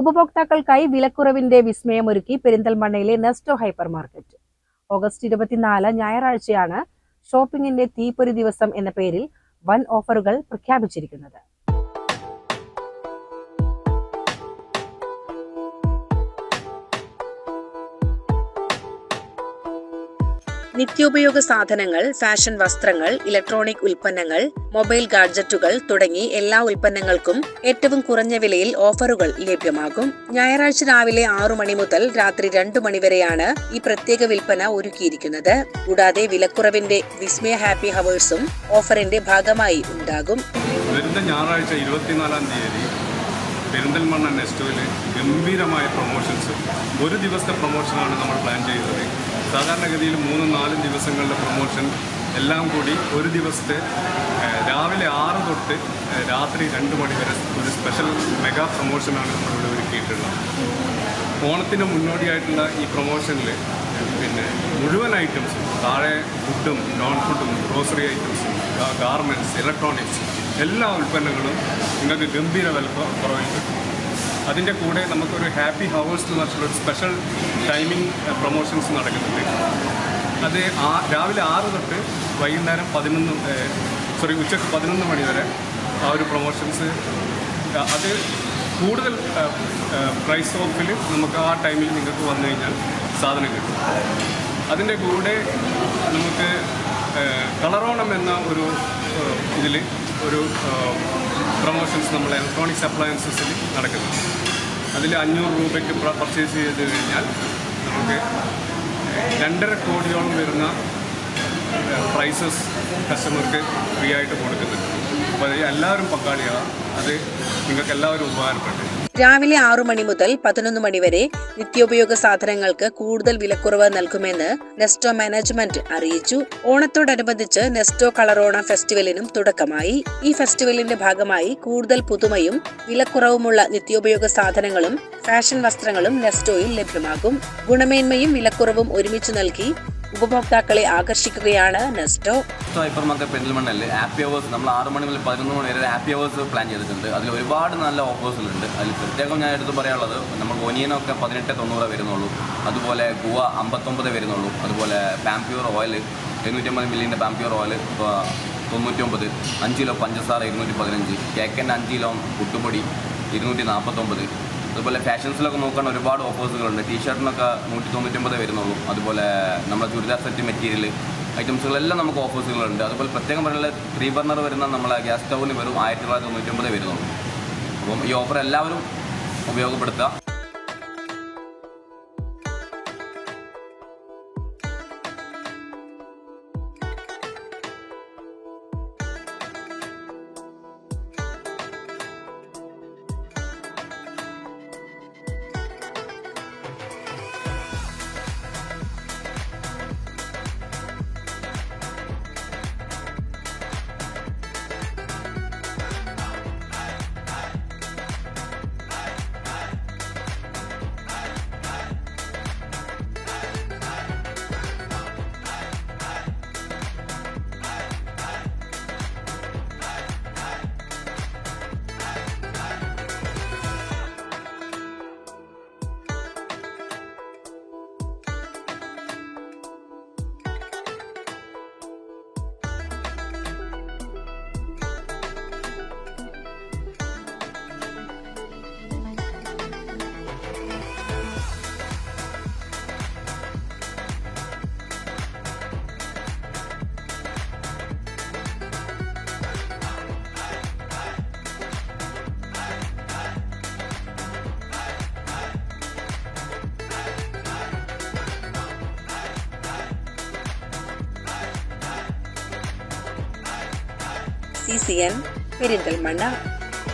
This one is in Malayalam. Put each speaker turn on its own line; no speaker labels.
ഉപഭോക്താക്കൾക്കായി വിലക്കുറവിന്റെ വിസ്മയമൊരുക്കി പെരിന്തൽമണ്ണയിലെ നെസ്റ്റോ ഹൈപ്പർ മാർക്കറ്റ്. ഓഗസ്റ്റ് ഇരുപത്തിനാല് ഞായറാഴ്ചയാണ് ഷോപ്പിംഗിന്റെ തീപ്പൊരി ദിവസം എന്ന പേരിൽ വൻ ഓഫറുകൾ പ്രഖ്യാപിച്ചിരിക്കുന്നത്. നിത്യോപയോഗ സാധനങ്ങൾ ഫാഷൻ വസ്ത്രങ്ങൾ ഇലക്ട്രോണിക് ഉൽപ്പന്നങ്ങൾ മൊബൈൽ ഗാഡ്ജറ്റുകൾ തുടങ്ങി എല്ലാ ഉൽപ്പന്നങ്ങൾക്കും ഏറ്റവും കുറഞ്ഞ വിലയിൽ ഓഫറുകൾ ലഭ്യമാകും. ഞായറാഴ്ച രാവിലെ ആറു മണി മുതൽ രാത്രി രണ്ടു മണിവരെയാണ് ഈ പ്രത്യേക വിൽപ്പന ഒരുക്കിയിരിക്കുന്നത്. കൂടാതെ വിലക്കുറവിന്റെ വിസ്മയ ഹാപ്പി ഹവേഴ്സും ഓഫറിന്റെ ഭാഗമായി ഉണ്ടാകും.
വരുന്ന ഞായറാഴ്ച ഇരുപത്തിനാലാം തീയതി പെരിന്തൽമണ്ണ നെസ്റ്റോയിൽ ഗംഭീരമായ പ്രൊമോഷൻസ് ഒരു ദിവസത്തെ പ്രൊമോഷനാണ് നമ്മൾ പ്ലാൻ ചെയ്തത്. സാധാരണഗതിയിൽ മൂന്നും നാലും ദിവസങ്ങളുടെ പ്രൊമോഷൻ എല്ലാം കൂടി ഒരു ദിവസത്തെ രാവിലെ ആറ് തൊട്ട് രാത്രി രണ്ട് മണി വരെ ഒരു സ്പെഷ്യൽ മെഗാ പ്രൊമോഷനാണ് നമ്മളിവിടെ ഒരുക്കിയിട്ടുള്ളത്. ഓണത്തിന് മുന്നോടിയായിട്ടുള്ള ഈ പ്രൊമോഷനിൽ പിന്നെ മുഴുവൻ ഐറ്റംസും താഴെ ഫുഡും നോൺ ഫുഡും ഗ്രോസറി ഐറ്റംസും ഗാർമെന്റ്സ് ഇലക്ട്രോണിക്സ് എല്ലാ ഉൽപ്പന്നങ്ങളും നിങ്ങൾക്ക് ഗംഭീര വില കുറ- കുറവിൽ കിട്ടും. അതിന്റെ കൂടെ നമുക്കൊരു ഹാപ്പി ഹവേഴ്സ് എന്ന് പറഞ്ഞിട്ടുള്ള ഒരു സ്പെഷ്യൽ ടൈമിംഗ് പ്രൊമോഷൻസ് നടക്കുന്നുണ്ട്. അത് ആ രാവിലെ ആറ് തൊട്ട് വൈകുന്നേരം പതിനൊന്ന് സോറി ഉച്ചയ്ക്ക് പതിനൊന്ന് മണി വരെ ആ ഒരു പ്രൊമോഷൻസ് അത് കൂടുതൽ പ്രൈസ് ഓഫിൽ നമുക്ക് ആ ടൈമിൽ നിങ്ങൾക്ക് വന്നു കഴിഞ്ഞാൽ സാധനം കിട്ടും. അതിന്റെ കൂടെ നമുക്ക് കളറോണം എന്ന ഒരു ഇതിൽ ഒരു പ്രൊമോഷൻസ് നമ്മൾ ഇലക്ട്രോണിക്സ് അപ്ലയൻസസിൽ നടക്കുന്നുണ്ട്. അതിൽ അഞ്ഞൂറ് രൂപയ്ക്ക് പർച്ചേസ് ചെയ്ത് കഴിഞ്ഞാൽ നമുക്ക് രണ്ടര കോടിയോളം വരുന്ന പ്രൈസസ് കസ്റ്റമർക്ക് ഫ്രീ ആയിട്ട് കൊടുക്കുന്നുണ്ട്. എല്ലാവരും അത് നിങ്ങൾക്ക് എല്ലാവരും ഉപകാരപ്പെട്ടു.
രാവിലെ ആറു മണി മുതൽ പതിനൊന്ന് മണി വരെ നിത്യോപയോഗ സാധനങ്ങൾക്ക് കൂടുതൽ വിലക്കുറവ് നൽകുമെന്ന് നെസ്റ്റോ മാനേജ്മെന്റ് അറിയിച്ചു. ഓണത്തോടനുബന്ധിച്ച് നെസ്റ്റോ കളറോണ ഫെസ്റ്റിവലിനും തുടക്കമായി. ഈ ഫെസ്റ്റിവലിന്റെ ഭാഗമായി കൂടുതൽ പുതുമയും വിലക്കുറവുമുള്ള നിത്യോപയോഗ സാധനങ്ങളും ഫാഷൻ വസ്ത്രങ്ങളും നെസ്റ്റോയിൽ ലഭ്യമാകും. ഗുണമേന്മയും വിലക്കുറവും ഒരുമിച്ച് നൽകി ഉപഭോക്താക്കളെ ആകർഷിക്കുകയാണ് നെസ്റ്റോ.
ഹൈപ്പർ മാർക്കറ്റ് പെരിന്തൽമണ്ണയിൽ ഹാപ്പി അവേഴ്സ് നമ്മൾ ആറ് മണി മുതൽ പതിനൊന്ന് മണി വരെ ഹാപ്പി അവേഴ്സ് പ്ലാൻ ചെയ്തിട്ടുണ്ട്. അതിൽ ഒരുപാട് നല്ല ഓഫേഴ്സിലുണ്ട് അതിൽ പ്രത്യേകം ഞാൻ എടുത്ത് പറയാനുള്ളത് നമ്മൾ ഒനിയനൊക്കെ പതിനെട്ട് തൊണ്ണൂറ് വരുന്നുള്ളൂ. അതുപോലെ ഗുവ അമ്പത്തൊമ്പത് വരുന്നുള്ളൂ. അതുപോലെ പാംപ്യൂർ ഓയിൽ എഴുന്നൂറ്റമ്പത് മില്ലിന്റെ പാംപ്യൂർ ഓയിൽ ഇപ്പോൾ തൊണ്ണൂറ്റൊമ്പത്. അഞ്ച് കിലോ പഞ്ചസാര ഇരുന്നൂറ്റി പതിനഞ്ച്. കേക്കന്റെ അഞ്ച് കിലോ പുട്ടുപൊടി ഇരുന്നൂറ്റി നാൽപ്പത്തൊമ്പത് അതുപോലെ ഫാഷൻസിലൊക്കെ നോക്കാൻ ഒരുപാട് ഓഫേഴ്സുകളുണ്ട്. ടീഷർട്ടിനൊക്കെ നൂറ്റി തൊണ്ണൂറ്റൊമ്പത് വരുന്നുള്ളൂ. അതുപോലെ നമ്മുടെ ചുരിദാർ സെറ്റ് മെറ്റീരിയൽ ഐറ്റംസുകളെല്ലാം നമുക്ക് ഓഫേഴ്സുകളുണ്ട്. അതുപോലെ പ്രത്യേകം പറയുന്നത് ത്രീ ബർണർ വരുന്ന നമ്മളെ ഗ്യാസ് സ്റ്റൗവിന് വെറും ആയിരത്തി തൊള്ളായിരത്തി തൊണ്ണൂറ്റൊമ്പത് വരുന്നുള്ളൂ. അപ്പം ഈ ഓഫർ എല്ലാവരും ഉപയോഗപ്പെടുത്തുക.
C C N Perinthalmanna.